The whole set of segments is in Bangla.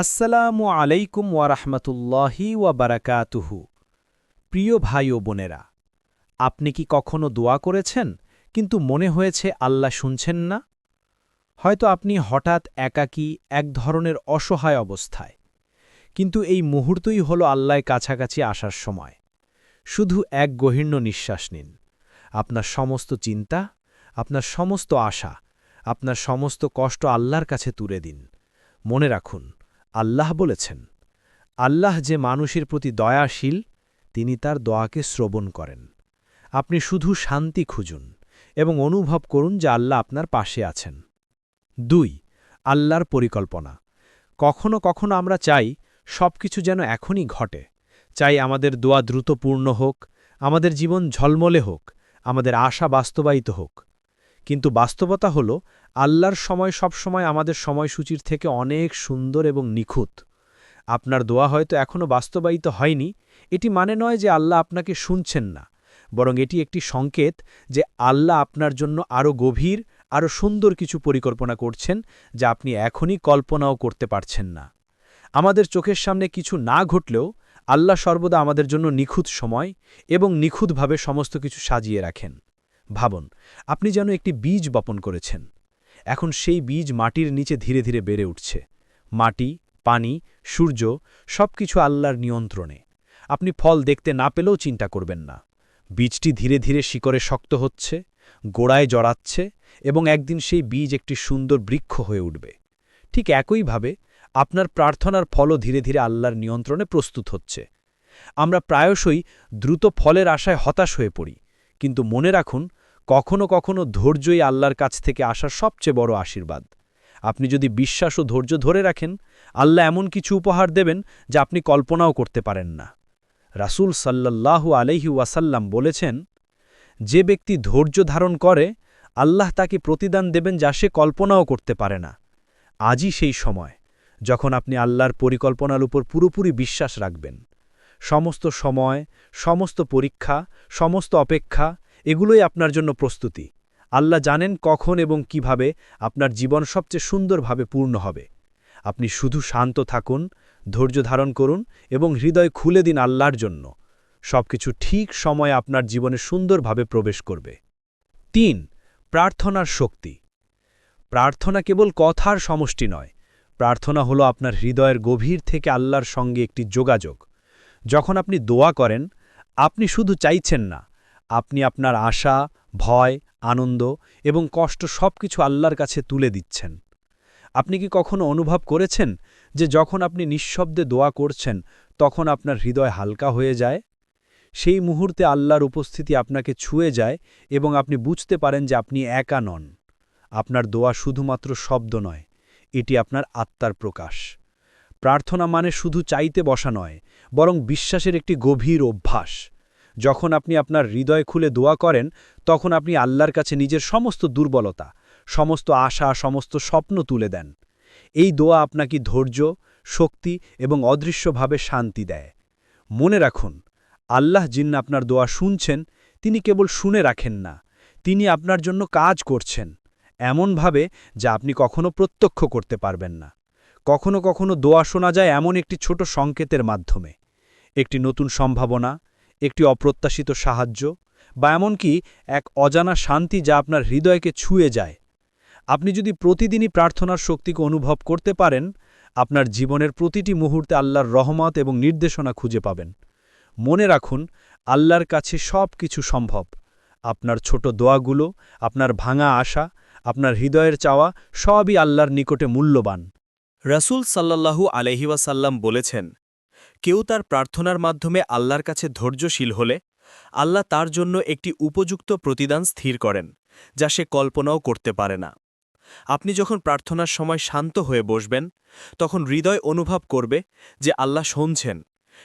আসসালামু আলাইকুম ওয়ারাহমাতুল্লাহি ওয়া বারাকাতুহু। প্রিয় ভাই ও বোনেরা, আপনি কি কখনো দোয়া করেছেন, কিন্তু মনে হয়েছে আল্লাহ শুনছেন না? হয়তো আপনি হঠাৎ একাকী এক ধরনের অসহায় অবস্থায়, কিন্তু এই মুহূর্তই হল আল্লাহ কাছাকাছি আসার সময়। শুধু এক গহীর্ণ নিঃশ্বাস নিন। আপনার সমস্ত চিন্তা, আপনার সমস্ত আশা, আপনার সমস্ত কষ্ট আল্লাহর কাছে তুলে দিন। মনে রাখুন আল্লাহ বলেছেন, আল্লাহ যে মানুষের প্রতি দয়াশীল, তিনি তার দোয়াকে শ্রবণ করেন। আপনি শুধু শান্তি খুঁজুন এবং অনুভব করুন যে আল্লাহ আপনার পাশে আছেন। দুই, আল্লাহর পরিকল্পনা। কখনো কখনো আমরা চাই সব কিছু যেন এখনই ঘটে। চাই আমাদের দোয়া দ্রুত পূর্ণ হোক, আমাদের জীবন ঝলমলে হোক, আমাদের আশা বাস্তবায়িত হোক। কিন্তু বাস্তবতা হল আল্লাহর সময় সবসময় আমাদের সময়সূচির থেকে অনেক সুন্দর এবং নিখুঁত। আপনার দোয়া হয়তো এখনও বাস্তবায়িত হয়নি, এটি মানে নয় যে আল্লাহ আপনাকে শুনছেন না, বরং এটি একটি সংকেত যে আল্লাহ আপনার জন্য আরও গভীর, আরও সুন্দর কিছু পরিকল্পনা করছেন যা আপনি এখনই কল্পনাও করতে পারছেন না। আমাদের চোখের সামনে কিছু না ঘটলেও আল্লাহ সর্বদা আমাদের জন্য নিখুঁত সময় এবং নিখুঁতভাবে সমস্ত কিছু সাজিয়ে রাখেন। ভাবুন, আপনি যেন একটি বীজ বপন করেছেন। এখন সেই বীজ মাটির নিচে ধীরে ধীরে বেড়ে উঠছে। মাটি, পানি, সূর্য সব কিছু আল্লাহর নিয়ন্ত্রণে। আপনি ফল দেখতে না পেলেও চিন্তা করবেন না। বীজটি ধীরে ধীরে শিকড়ে শক্ত হচ্ছে, গোড়ায় জড়াচ্ছে এবং একদিন সেই বীজ একটি সুন্দর বৃক্ষ হয়ে উঠবে। ঠিক একইভাবে আপনার প্রার্থনার ফলও ধীরে ধীরে আল্লাহর নিয়ন্ত্রণে প্রস্তুত হচ্ছে। আমরা প্রায়শই দ্রুত ফলের আশায় হতাশ হয়ে পড়ি, কিন্তু মনে রাখুন কখনো কখনো ধৈর্যই আল্লাহর কাছ থেকে আসা সবচেয়ে বড় আশীর্বাদ। আপনি যদি বিশ্বাস ও ধৈর্য ধরে রাখেন, আল্লাহ এমন কিছু উপহার দেবেন যা আপনি কল্পনাও করতে পারেন না। রাসুল সাল্লাল্লাহু আলহি ওয়াসাল্লাম বলেছেন, যে ব্যক্তি ধৈর্য ধারণ করে, আল্লাহ তাকে প্রতিদান দেবেন যা সে কল্পনাও করতে পারে না। আজই সেই সময় যখন আপনি আল্লাহর পরিকল্পনার উপর পুরোপুরি বিশ্বাস রাখবেন। সমস্ত সময়, সমস্ত পরীক্ষা, সমস্ত অপেক্ষা এগুলোই আপনার জন্য প্রস্তুতি। আল্লাহ জানেন কখন এবং কীভাবে আপনার জীবন সবচেয়ে সুন্দরভাবে পূর্ণ হবে। আপনি শুধু শান্ত থাকুন, ধৈর্য ধারণ করুন এবং হৃদয় খুলে দিন আল্লাহর জন্য। সবকিছু ঠিক সময়ে আপনার জীবনে সুন্দরভাবে প্রবেশ করবে। তিন, প্রার্থনার শক্তি। প্রার্থনা কেবল কথার সমষ্টি নয়। প্রার্থনা হলো আপনার হৃদয়ের গভীর থেকে আল্লাহর সঙ্গে একটি যোগাযোগ। যখন আপনি দোয়া করেন, আপনি শুধু চাইছেন না আপনি আপনার আশা, ভয়, আনন্দ এবং কষ্ট সব কিছু আল্লাহর কাছে তুলে দিচ্ছেন। আপনি কি কখনো অনুভব করেছেন যে যখন আপনি নিঃশব্দে দোয়া করছেন, তখন আপনার হৃদয় হালকা হয়ে যায়? সেই মুহূর্তে আল্লাহর উপস্থিতি আপনাকে ছুঁয়ে যায় এবং আপনি বুঝতে পারেন যে আপনি একা নন। আপনার দোয়া শুধুমাত্র শব্দ নয়, এটি আপনার আত্মার প্রকাশ। প্রার্থনা মানে শুধু চাইতে বসা নয়, বরং বিশ্বাসের একটি গভীর অভ্যাস। যখন আপনি আপনার হৃদয় খুলে দোয়া করেন, তখন আপনি আল্লাহর কাছে নিজের সমস্ত দুর্বলতা, সমস্ত আশা, সমস্ত স্বপ্ন তুলে দেন। এই দোয়া আপনাকে ধৈর্য, শক্তি এবং অদৃশ্যভাবে শান্তি দেয়। মনে রাখুন, আল্লাহ জিন্ন আপনার দোয়া শুনছেন, তিনি কেবল শুনে রাখেন না, তিনি আপনার জন্য কাজ করছেন, এমনভাবে যা আপনি কখনো প্রত্যক্ষ করতে পারবেন না। কখনো কখনো দোয়া শোনা যায় এমন একটি ছোট সংকেতের মাধ্যমে। একটি নতুন সম্ভাবনা একটি অপ্রত্যাশিত সাহায্য, বা এমনকি এক অজানা শান্তি যা আপনার হৃদয়কে ছুঁয়ে যায়। আপনি যদি প্রতিদিনই প্রার্থনার শক্তিকে অনুভব করতে পারেন, আপনার জীবনের প্রতিটি মুহূর্তে আল্লাহর রহমত এবং নির্দেশনা খুঁজে পাবেন। মনে রাখুন, আল্লাহর কাছে সব কিছু সম্ভব। আপনার ছোট দোয়াগুলো, আপনার ভাঙা আশা, আপনার হৃদয়ের চাওয়া সবই আল্লাহর নিকটে মূল্যবান। রাসূল সাল্লাল্লাহু আলহিওয়াসাল্লাম বলেছেন কেউ তার প্রার্থনার মাধ্যমে আল্লাহর কাছে ধৈর্যশীল হলে, আল্লাহ তার জন্য একটি উপযুক্ত প্রতিদান স্থির করেন, যা সে কল্পনাও করতে পারে না। আপনি যখন প্রার্থনার সময় শান্ত হয়ে বসবেন, তখন হৃদয় অনুভব করবে যে আল্লাহ শুনছেন।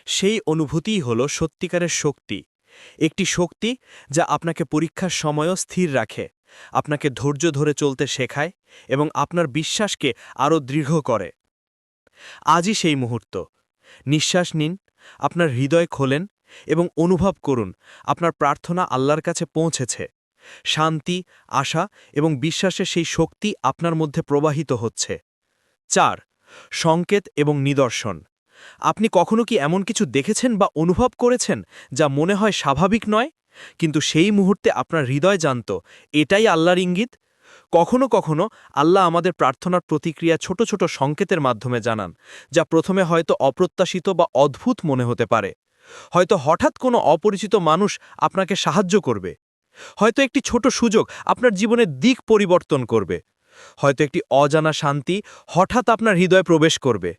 সেই অনুভূতিই হল সত্যিকারের শক্তি, একটি শক্তি যা আপনাকে পরীক্ষার সময়ও স্থির রাখে, আপনাকে ধৈর্য ধরে চলতে শেখায় এবং আপনার বিশ্বাসকে আরও দৃঢ় করে। আজই সেই মুহূর্ত। নিঃশ্বাস নিন, আপনার হৃদয় খোলেন এবং অনুভব করুন, আপনার প্রার্থনা আল্লাহর কাছে পৌঁছেছে। শান্তি, আশা এবং বিশ্বাসের সেই শক্তি আপনার মধ্যে প্রবাহিত হচ্ছে। চার, সংকেত এবং নিদর্শন। আপনি কখনো কি এমন কিছু দেখেছেন বা অনুভব করেছেন যা মনে হয় স্বাভাবিক নয়? কিন্তু সেই মুহূর্তে আপনার হৃদয় জানত, এটাই আল্লাহর ইঙ্গিত কখনো কখনো আল্লাহ আমাদের প্রার্থনার প্রতিক্রিয়া ছোট ছোট সংকেতের মাধ্যমে জানান, যা প্রথমে হয়তো অপ্রত্যাশিত বা অদ্ভুত মনে হতে পারে। হয়তো হঠাৎ কোনো অপরিচিত মানুষ আপনাকে সাহায্য করবে। হয়তো একটি ছোট সুযোগ আপনার জীবনের দিক পরিবর্তন করবে। হয়তো একটি অজানা শান্তি হঠাৎ আপনার হৃদয়ে প্রবেশ করবে।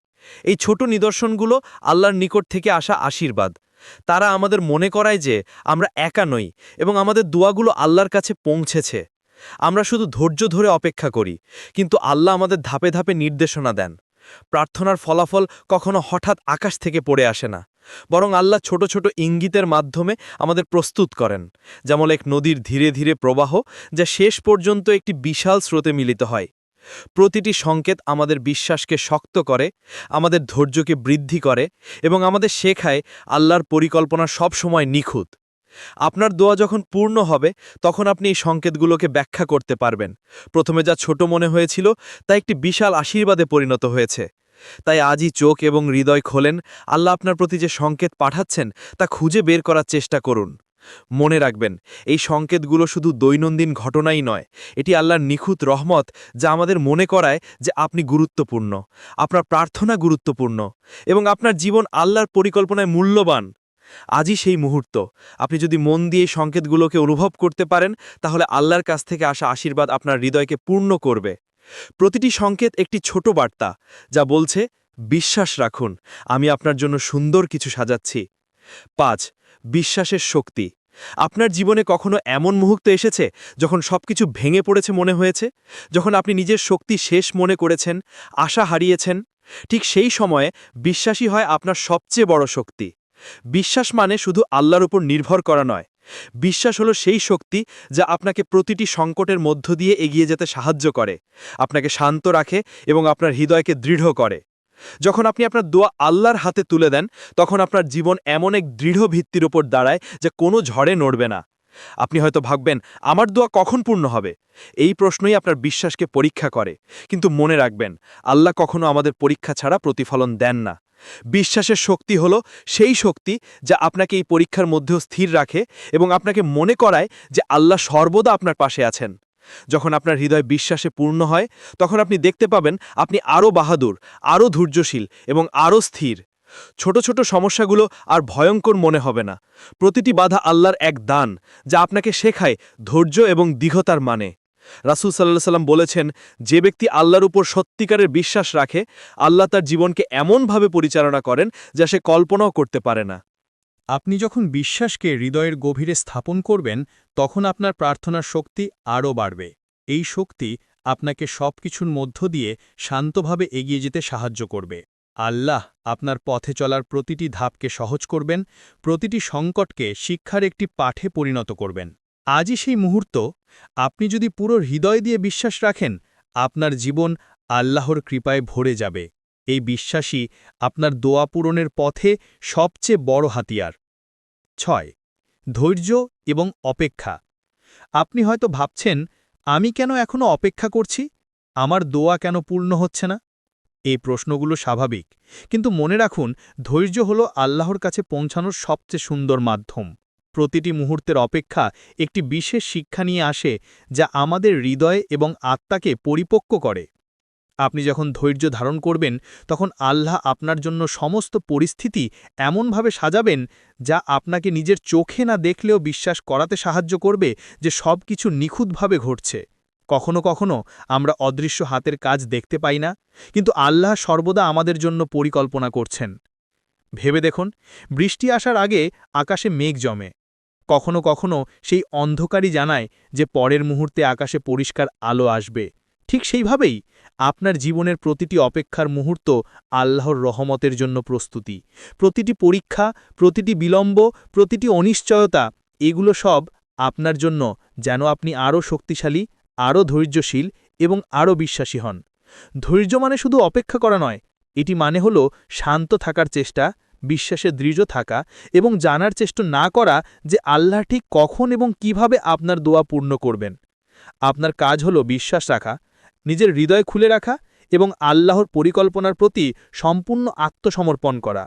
এই ছোট নিদর্শনগুলো আল্লাহর নিকট থেকে আসা আশীর্বাদ। তারা আমাদের মনে করায় যে আমরা একা নই এবং আমাদের দোয়াগুলো আল্লাহর কাছে পৌঁছেছে। আমরা শুধু ধৈর্য ধরে অপেক্ষা করি, কিন্তু আল্লাহ আমাদের ধাপে ধাপে নির্দেশনা দেন। প্রার্থনার ফলাফল কখনো হঠাৎ আকাশ থেকে পড়ে আসে না, বরং আল্লাহ ছোট ছোট ইঙ্গিতের মাধ্যমে আমাদের প্রস্তুত করেন, যেমন এক নদীর ধীরে ধীরে প্রবাহ যা শেষ পর্যন্ত একটি বিশাল স্রোতে মিলিত হয়। প্রতিটি সংকেত আমাদের বিশ্বাসকে শক্ত করে, আমাদের ধৈর্যকে বৃদ্ধি করে এবং আমাদের শেখায় আল্লাহর পরিকল্পনা সব সময় নিখুঁত। আপনার দোয়া যখন পূর্ণ হবে, তখন আপনি এই সংকেতগুলোকে ব্যাখ্যা করতে পারবেন। প্রথমে যা ছোট মনে হয়েছিল, তা একটি বিশাল আশীর্বাদে পরিণত হয়েছে। তাই আজই চোখ এবং হৃদয় খোলেন, আল্লাহ আপনার প্রতি যে সংকেত পাঠাচ্ছেন, তা খুঁজে বের করার চেষ্টা করুন। মনে রাখবেন, এই সংকেতগুলো শুধু দৈনন্দিন ঘটনাই নয়, এটি আল্লাহর নিখুঁত রহমত যা আমাদের মনে করায় যে আপনি গুরুত্বপূর্ণ। আপনার প্রার্থনা গুরুত্বপূর্ণ এবং আপনার জীবন আল্লাহর পরিকল্পনায় মূল্যবান। আজই সেই মুহূর্ত। আপনি যদি মন দিয়ে সংকেতগুলোকে অনুভব করতে পারেন, তাহলে আল্লাহর কাছ থেকে আসা আশীর্বাদ আপনার হৃদয়কে পূর্ণ করবে। প্রতিটি সংকেত একটি ছোট বার্তা, যা বলছে, বিশ্বাস রাখুন, আমি আপনার জন্য সুন্দর কিছু সাজাচ্ছি। পাঁচ, বিশ্বাসের শক্তি। আপনার জীবনে কখনো এমন মুহূর্ত এসেছে, যখন সবকিছু ভেঙে পড়েছে মনে হয়েছে? যখন আপনি নিজের শক্তি শেষ মনে করেছেন, আশা হারিয়েছেন? ঠিক সেই সময়ে বিশ্বাসী হয় আপনার সবচেয়ে বড় শক্তি। বিশ্বাস মানে শুধু আল্লাহর উপর নির্ভর করা নয়। বিশ্বাস হলো সেই শক্তি যা আপনাকে প্রতিটি সংকটের মধ্য দিয়ে এগিয়ে যেতে সাহায্য করে, আপনাকে শান্ত রাখে এবং আপনার হৃদয়কে দৃঢ় করে। যখন আপনি আপনার দোয়া আল্লাহর হাতে তুলে দেন, তখন আপনার জীবন এমন এক দৃঢ় ভিত্তির উপর দাঁড়ায় যা কোনো ঝড়ে নড়বে না। আপনি হয়তো ভাববেন, আমার দোয়া কখন পূর্ণ হবে? এই প্রশ্নই আপনার বিশ্বাসকে পরীক্ষা করে। কিন্তু মনে রাখবেন, আল্লাহ কখনো আমাদের পরীক্ষা ছাড়া প্রতিফলন দেন না। বিশ্বাসের শক্তি হল সেই শক্তি যা আপনাকে এই পরীক্ষার মধ্যেও স্থির রাখে এবং আপনাকে মনে করায় যে আল্লাহ সর্বদা আপনার পাশে আছেন। যখন আপনার হৃদয় বিশ্বাসে পূর্ণ হয়, তখন আপনি দেখতে পাবেন, আপনি আরও বাহাদুর আরও ধৈর্যশীল এবং আরও স্থির। ছোট ছোট সমস্যাগুলো আর ভয়ঙ্কর মনে হবে না। প্রতিটি বাধা আল্লাহর এক দান, যা আপনাকে শেখায় ধৈর্য এবং দীঘতার মানে। রাসুল সাল্লাহ সাল্লাম বলেছেন, যে ব্যক্তি আল্লাহর উপর সত্যিকারের বিশ্বাস রাখে, আল্লাহ তার জীবনকে এমনভাবে পরিচালনা করেন, যা সে কল্পনাও করতে পারে না। আপনি যখন বিশ্বাসকে হৃদয়ের গভীরে স্থাপন করবেন, তখন আপনার প্রার্থনার শক্তি আরও বাড়বে। এই শক্তি আপনাকে সবকিছুর মধ্য দিয়ে শান্তভাবে এগিয়ে যেতে সাহায্য করবে। আল্লাহ আপনার পথে চলার প্রতিটি ধাপকে সহজ করবেন, প্রতিটি সংকটকে শিক্ষার একটি পাঠে পরিণত করবেন। আজই সেই মুহূর্ত, আপনি যদি পুরো হৃদয় দিয়ে বিশ্বাস রাখেন, আপনার জীবন আল্লাহর কৃপায় ভরে যাবে। এই বিশ্বাসই আপনার দোয়া পূরণের পথে সবচেয়ে বড় হাতিয়ার। ছয়, ধৈর্য এবং অপেক্ষা। আপনি হয়তো ভাবছেন, আমি কেন এখনও অপেক্ষা করছি? আমার দোয়া কেন পূর্ণ হচ্ছে না? এই প্রশ্নগুলো স্বাভাবিক। কিন্তু মনে রাখুন, ধৈর্য হল আল্লাহর কাছে পৌঁছানোর সবচেয়ে সুন্দর মাধ্যম। প্রতিটি মুহূর্তের অপেক্ষা একটি বিশেষ শিক্ষা নিয়ে আসে যা আমাদের হৃদয় এবং আত্মাকে পরিপক্ক করে। আপনি যখন ধৈর্য ধারণ করবেন, তখন আল্লাহ আপনার জন্য সমস্ত পরিস্থিতি এমনভাবে সাজাবেন যা আপনাকে নিজের চোখে না দেখলেও বিশ্বাস করাতে সাহায্য করবে যে সব কিছু নিখুঁতভাবে ঘটছে। কখনো কখনো আমরা অদৃশ্য হাতের কাজ দেখতে পাই না, কিন্তু আল্লাহ সর্বদা আমাদের জন্য পরিকল্পনা করছেন। ভেবে দেখুন, বৃষ্টি আসার আগে আকাশে মেঘ জমে। কখনো কখনো সেই অন্ধকারই জানায় যে পরের মুহূর্তে আকাশে পরিষ্কার আলো আসবে। ঠিক সেইভাবেই আপনার জীবনের প্রতিটি অপেক্ষার মুহূর্ত আল্লাহর রহমতের জন্য প্রস্তুতি। প্রতিটি পরীক্ষা, প্রতিটি বিলম্ব, প্রতিটি অনিশ্চয়তা, এগুলো সব আপনার জন্য যেন আপনি আরও শক্তিশালী আরও ধৈর্যশীল এবং আরও বিশ্বাসী হন। ধৈর্য মানে শুধু অপেক্ষা করা নয়, এটি মানে হল শান্ত থাকার চেষ্টা, বিশ্বাসে দৃঢ় থাকা এবং জানার চেষ্টা না করা যে আল্লাহ ঠিক কখন এবং কীভাবে আপনার দোয়া পূর্ণ করবেন। আপনার কাজ হল বিশ্বাস রাখা, নিজের হৃদয় খুলে রাখা এবং আল্লাহর পরিকল্পনার প্রতি সম্পূর্ণ আত্মসমর্পণ করা।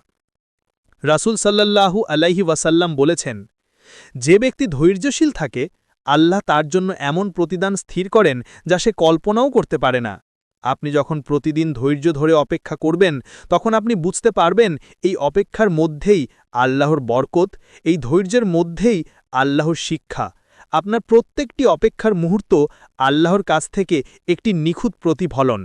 রাসূল সাল্লাল্লাহু আলাইহি ওয়াসাল্লাম বলেছেন, যে ব্যক্তি ধৈর্যশীল থাকে আল্লাহ তার জন্য এমন প্রতিদান স্থির করেন যা সে কল্পনাও করতে পারে না। আপনি যখন প্রতিদিন ধৈর্য ধরে অপেক্ষা করবেন, তখন আপনি বুঝতে পারবেন এই অপেক্ষার মধ্যেই আল্লাহর বরকত, এই ধৈর্যের মধ্যেই আল্লাহর শিক্ষা। আপনার প্রত্যেকটি অপেক্ষার মুহূর্ত আল্লাহর কাছ থেকে একটি নিখুঁত প্রতিফলন।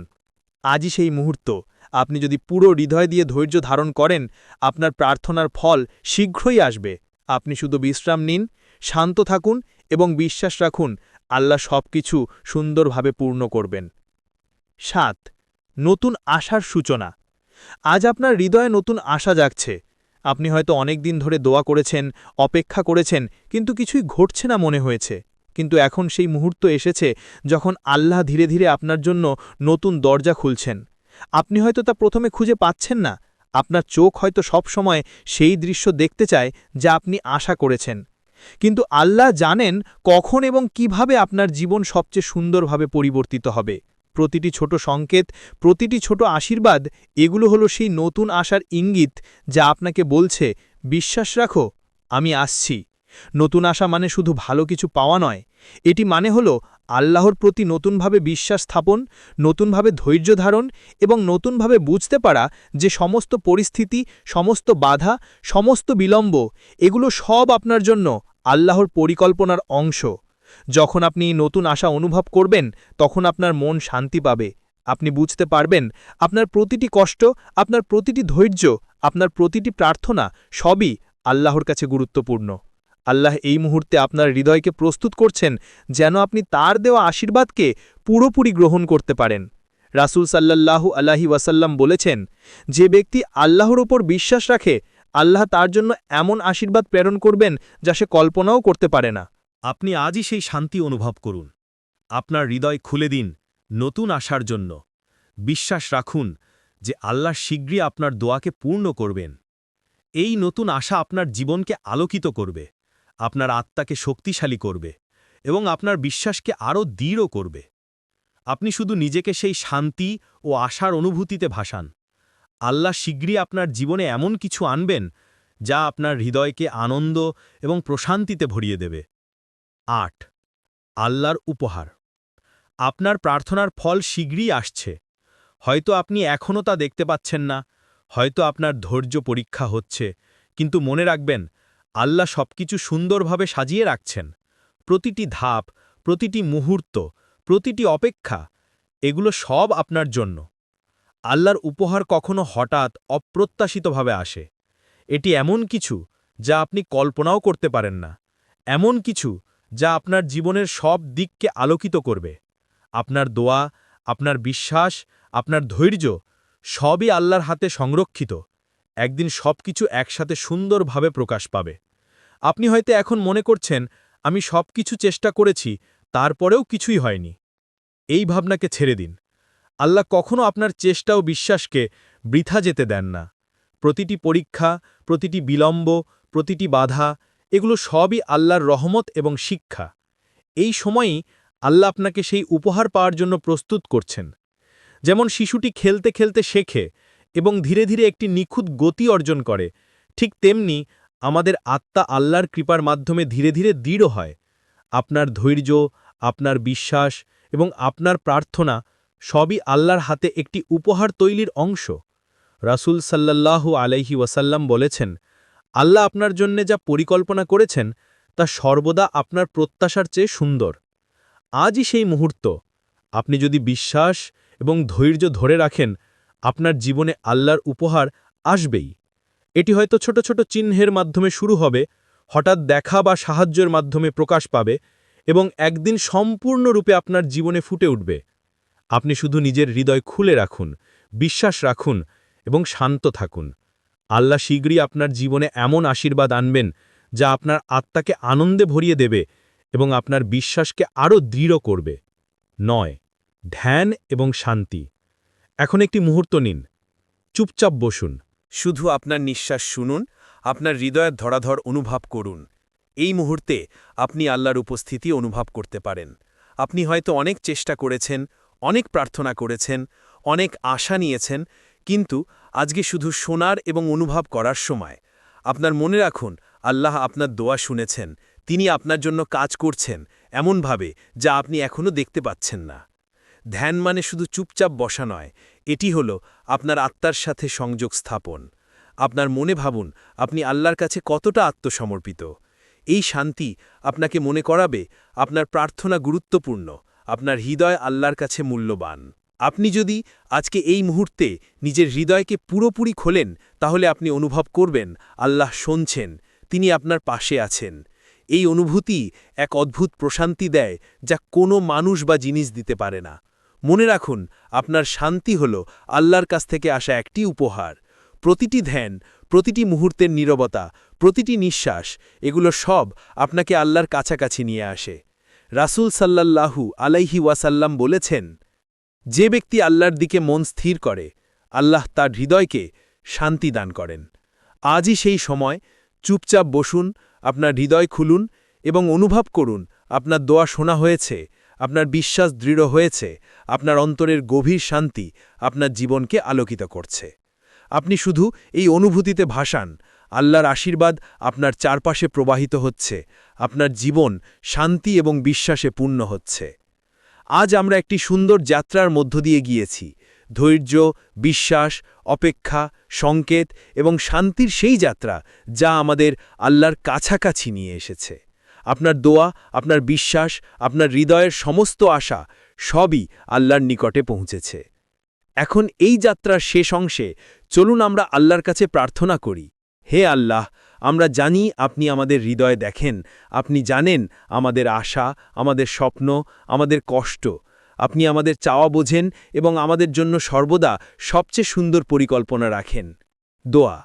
আজই সেই মুহূর্ত। আপনি যদি পুরো হৃদয় দিয়ে ধৈর্য ধারণ করেন, আপনার প্রার্থনার ফল শীঘ্রই আসবে। আপনি শুধু বিশ্রাম নিন, শান্ত থাকুন এবং বিশ্বাস রাখুন, আল্লাহ সব কিছু সুন্দরভাবে পূর্ণ করবেন। সাত, নতুন আশার সূচনা। আজ আপনার হৃদয়ে নতুন আশা জাগছে। আপনি হয়তো অনেক দিন ধরে দোয়া করেছেন, অপেক্ষা করেছেন, কিন্তু কিছুই ঘটছে না মনে হয়েছে। কিন্তু এখন সেই মুহূর্ত এসেছে যখন আল্লাহ ধীরে ধীরে আপনার জন্য নতুন দরজা খুলছেন। আপনি হয়তো তা প্রথমে খুঁজে পাচ্ছেন না। আপনার চোখ হয়তো সব সময় সেই দৃশ্য দেখতে চায় যা আপনি আশা করেছেন। কিন্তু আল্লাহ জানেন কখন এবং কীভাবে আপনার জীবন সবচেয়ে সুন্দরভাবে পরিবর্তিত হবে। প্রতিটি ছোট সংকেত, প্রতিটি ছোট আশীর্বাদ, এগুলো হলো সেই নতুন আশার ইঙ্গিত যা আপনাকে বলছে, বিশ্বাস রাখো, আমি আসছি। নতুন আশা মানে শুধু ভালো কিছু পাওয়া নয় এটি মানে হলো আল্লাহর প্রতি নতুনভাবে বিশ্বাস স্থাপন, নতুনভাবে ধৈর্য ধারণ এবং নতুনভাবে বুঝতে পারা যে সমস্ত পরিস্থিতি, সমস্ত বাধা, সমস্ত বিলম্ব, এগুলো সব আপনার জন্য আল্লাহর পরিকল্পনার অংশ। যখন আপনি নতুন আশা অনুভব করবেন, তখন আপনার মন শান্তি পাবে। আপনি বুঝতে পারবেন, আপনার প্রতিটি কষ্ট, আপনার প্রতিটি ধৈর্য, আপনার প্রতিটি প্রার্থনা সবই আল্লাহর কাছে গুরুত্বপূর্ণ। আল্লাহ এই মুহূর্তে আপনার হৃদয়কে প্রস্তুত করছেন যেন আপনি তার দেওয়া আশীর্বাদকে পুরোপুরি গ্রহণ করতে পারেন। রাসূল সাল্লাল্লাহু আলাহি ওয়াসাল্লাম বলেছেন, যে ব্যক্তি আল্লাহর ওপর বিশ্বাস রাখে, আল্লাহ তার জন্য এমন আশীর্বাদ প্রেরণ করবেন যা সে কল্পনাও করতে পারে না। আপনি আজই সেই শান্তি অনুভব করুন। আপনার হৃদয় খুলে দিন নতুন আশার জন্য। বিশ্বাস রাখুন যে আল্লাহ শীঘ্রই আপনার দোয়াকে পূর্ণ করবেন। এই নতুন আশা আপনার জীবনকে আলোকিত করবে। আপনার আত্মাকে শক্তিশালী করবে এবং আপনার বিশ্বাসকে আরও দৃঢ় করবে। আপনি শুধু নিজেকে সেই শান্তি ও আশার অনুভূতিতে ভাসান। আল্লাহ শীঘ্রই আপনার জীবনে এমন কিছু আনবেন যা আপনার হৃদয়কে আনন্দ এবং প্রশান্তিতে ভরিয়ে দেবে। আট, আল্লাহর উপহার। আপনার প্রার্থনার ফল শীঘ্রই আসছে। হয়তো আপনি এখনও তা দেখতে পাচ্ছেন না, হয়তো আপনার ধৈর্য পরীক্ষা হচ্ছে, কিন্তু মনে রাখবেন আল্লাহ সবকিছু সুন্দরভাবে সাজিয়ে রাখছেন। প্রতিটি ধাপ, প্রতিটি মুহূর্ত, প্রতিটি অপেক্ষা, এগুলো সব আপনার জন্য। আল্লাহর উপহার কখনো হঠাৎ অপ্রত্যাশিতভাবে আসে। এটি এমন কিছু যা আপনি কল্পনাও করতে পারেন না। এমন কিছু যা আপনার জীবনের সব দিককে আলোকিত করবে। আপনার দোয়া, আপনার বিশ্বাস, আপনার ধৈর্য, সবই আল্লাহর হাতে সংরক্ষিত। একদিন সবকিছু একসাথে সুন্দরভাবে প্রকাশ পাবে। আপনি হয়তো এখন মনে করছেন, আমি সব কিছু চেষ্টা করেছি, তারপরেও কিছুই হয়নি। এই ভাবনাকে ছেড়ে দিন। আল্লাহ কখনো আপনার চেষ্টা ও বিশ্বাসকে বৃথা যেতে দেন না। প্রতিটি পরীক্ষা, প্রতিটি বিলম্ব, প্রতিটি বাধা, এগুলো সবই আল্লাহর রহমত এবং শিক্ষা। এই সময়ই আল্লাহ আপনাকে সেই উপহার পাওয়ার জন্য প্রস্তুত করছেন। যেমন শিশুটি খেলতে খেলতে শেখে এবং ধীরে ধীরে একটি নিখুঁত গতি অর্জন করে, ঠিক তেমনি আমাদের আত্মা আল্লাহর কৃপার মাধ্যমে ধীরে ধীরে দৃঢ় হয়। আপনার ধৈর্য, আপনার বিশ্বাস এবং আপনার প্রার্থনা সবই আল্লাহর হাতে একটি উপহার তৈলির অংশ। রাসূল সাল্লাল্লাহু আলাইহি ওয়াসাল্লাম বলেছেন, আল্লাহ আপনার জন্যে যা পরিকল্পনা করেছেন, তা সর্বদা আপনার প্রত্যাশার চেয়ে সুন্দর। আজই সেই মুহূর্ত। আপনি যদি বিশ্বাস এবং ধৈর্য ধরে রাখেন, আপনার জীবনে আল্লাহর উপহার আসবেই। এটি হয়তো ছোট ছোট চিহ্নের মাধ্যমে শুরু হবে, হঠাৎ দেখা বা সাহায্যের মাধ্যমে প্রকাশ পাবে এবং একদিন সম্পূর্ণরূপে আপনার জীবনে ফুটে উঠবে। আপনি শুধু নিজের হৃদয় খুলে রাখুন, বিশ্বাস রাখুন এবং শান্ত থাকুন। আল্লাহ শীঘ্রই আপনার জীবনে এমন আশীর্বাদ আনবেন যা আপনার আত্মাকে আনন্দে ভরিয়ে দেবে এবং আপনার বিশ্বাসকে আরও দৃঢ় করবে। নয়, ধ্যান এবং শান্তি। এখন একটি মুহূর্ত নিন। চুপচাপ বসুন। শুধু আপনার নিঃশ্বাস শুনুন, আপনার হৃদয়ের ধরাধর অনুভব করুন। এই মুহূর্তে আপনি আল্লাহর উপস্থিতি অনুভব করতে পারেন। আপনি হয়তো অনেক চেষ্টা করেছেন, অনেক প্রার্থনা করেছেন, অনেক আশা নিয়েছেন, কিন্তু আজকে শুধু শোনার এবং অনুভব করার সময়। আপনার মনে রাখুন, আল্লাহ আপনার দোয়া শুনেছেন, তিনি আপনার জন্য কাজ করছেন, এমনভাবে যা আপনি এখনও দেখতে পাচ্ছেন না। ধ্যান মানে শুধু চুপচাপ বসা নয়, এটি হল আপনার আত্মার সাথে সংযোগ স্থাপন। আপনার মনে ভাবুন, আপনি আল্লাহর কাছে কতটা আত্মসমর্পিত। এই শান্তি আপনাকে মনে করাবে, আপনার প্রার্থনা গুরুত্বপূর্ণ, আপনার হৃদয় আল্লাহর কাছে মূল্যবান। আপনি যদি আজকে এই মুহূর্তে নিজের হৃদয়কে পুরোপুরি খোলেন, তাহলে আপনি অনুভব করবেন, আল্লাহ শুনছেন, তিনি আপনার পাশে আছেন। এই অনুভূতি এক অদ্ভুত প্রশান্তি দেয়, যা কোনো মানুষ বা জিনিস দিতে পারে না। মনে রাখুন, আপনার শান্তি হল আল্লাহর কাছ থেকে আসা একটি উপহার। প্রতিটি ধ্যান, প্রতিটি মুহূর্তের নীরবতা, প্রতিটি নিঃশ্বাস, এগুলো সব আপনাকে আল্লাহর কাছাকাছি নিয়ে আসে। রাসূল সাল্লাল্লাহু আলাইহি ওয়াসাল্লাম বলেছেন, যে ব্যক্তি আল্লাহর দিকে মন স্থির করে, আল্লাহ তার হৃদয়কে শান্তি দান করেন। আজই সেই সময়, চুপচাপ বসুন, আপনার হৃদয় খুলুন এবং অনুভব করুন, আপনার দোয়া শোনা হয়েছে আপনার বিশ্বাস দৃঢ় হয়েছে, আপনার অন্তরের গভীর শান্তি আপনার জীবনকে আলোকিত করছে। আপনি শুধু এই অনুভূতিতে ভাসান, আল্লাহর আশীর্বাদ আপনার চারপাশে প্রবাহিত হচ্ছে, আপনার জীবন শান্তি এবং বিশ্বাসে পূর্ণ হচ্ছে। আজ আমরা একটি সুন্দর যাত্রার মধ্য দিয়ে গিয়েছি। ধৈর্য, বিশ্বাস, অপেক্ষা, সংকেত এবং শান্তির সেই যাত্রা যা আমাদের আল্লাহর কাছাকাছি নিয়ে এসেছে। আপনার দোয়া, আপনার বিশ্বাস, আপনার হৃদয়ের সমস্ত আশা সবই আল্লাহর নিকটে পৌঁছেছে। এখন এই যাত্রার শেষ অংশে চলুন আমরা আল্লাহর কাছে প্রার্থনা করি। হে আল্লাহ, আমরা জানি আপনি আমাদের হৃদয় দেখেন, আপনি জানেন আমাদের আশা, আমাদের স্বপ্ন, আমাদের কষ্ট। আপনি আমাদের চাওয়া বোঝেন এবং আমাদের জন্য সর্বদা সবচেয়ে সুন্দর পরিকল্পনা রাখেন। দোয়া,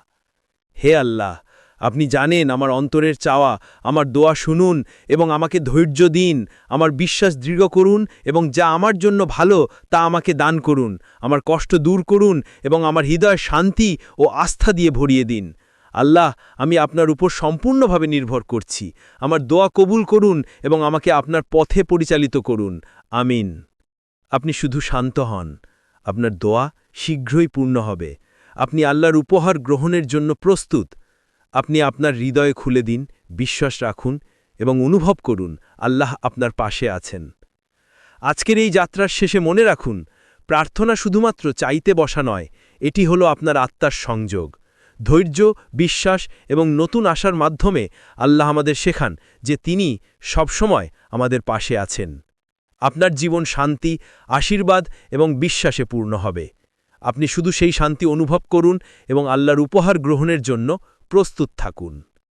হে আল্লাহ আপনি জানেন আমার অন্তরের চাওয়া, আমার দোয়া শুনুন এবং আমাকে ধৈর্য দিন, আমার বিশ্বাস দৃঢ় করুন এবং যা আমার জন্য ভালো, তা আমাকে দান করুন, আমার কষ্ট দূর করুন এবং আমার হৃদয় শান্তি ও আস্থা দিয়ে ভরিয়ে দিন। আল্লাহ, আমি আপনার উপর সম্পূর্ণভাবে নির্ভর করছি। আমার দোয়া কবুল করুন এবং আমাকে আপনার পথে পরিচালিত করুন। আমিন। আপনি শুধু শান্ত হন। আপনার দোয়া শীঘ্রই পূর্ণ হবে। আপনি আল্লাহর উপহার গ্রহণের জন্য প্রস্তুত। আপনি আপনার হৃদয়ে খুলে দিন, বিশ্বাস রাখুন এবং অনুভব করুন আল্লাহ আপনার পাশে আছেন। আজকের এই যাত্রার শেষে মনে রাখুন, প্রার্থনা শুধুমাত্র চাইতে বসা নয়, এটি হলো আপনার আত্মার সংযোগ। ধৈর্য, বিশ্বাস এবং নতুন আশার মাধ্যমে আল্লাহ আমাদের শেখান যে তিনি সবসময় আমাদের পাশে আছেন। আপনার জীবন শান্তি, আশীর্বাদ এবং বিশ্বাসে পূর্ণ হবে। আপনি শুধু সেই শান্তি অনুভব করুন এবং আল্লাহর উপহার গ্রহণের জন্য প্রস্তুত থাকুন।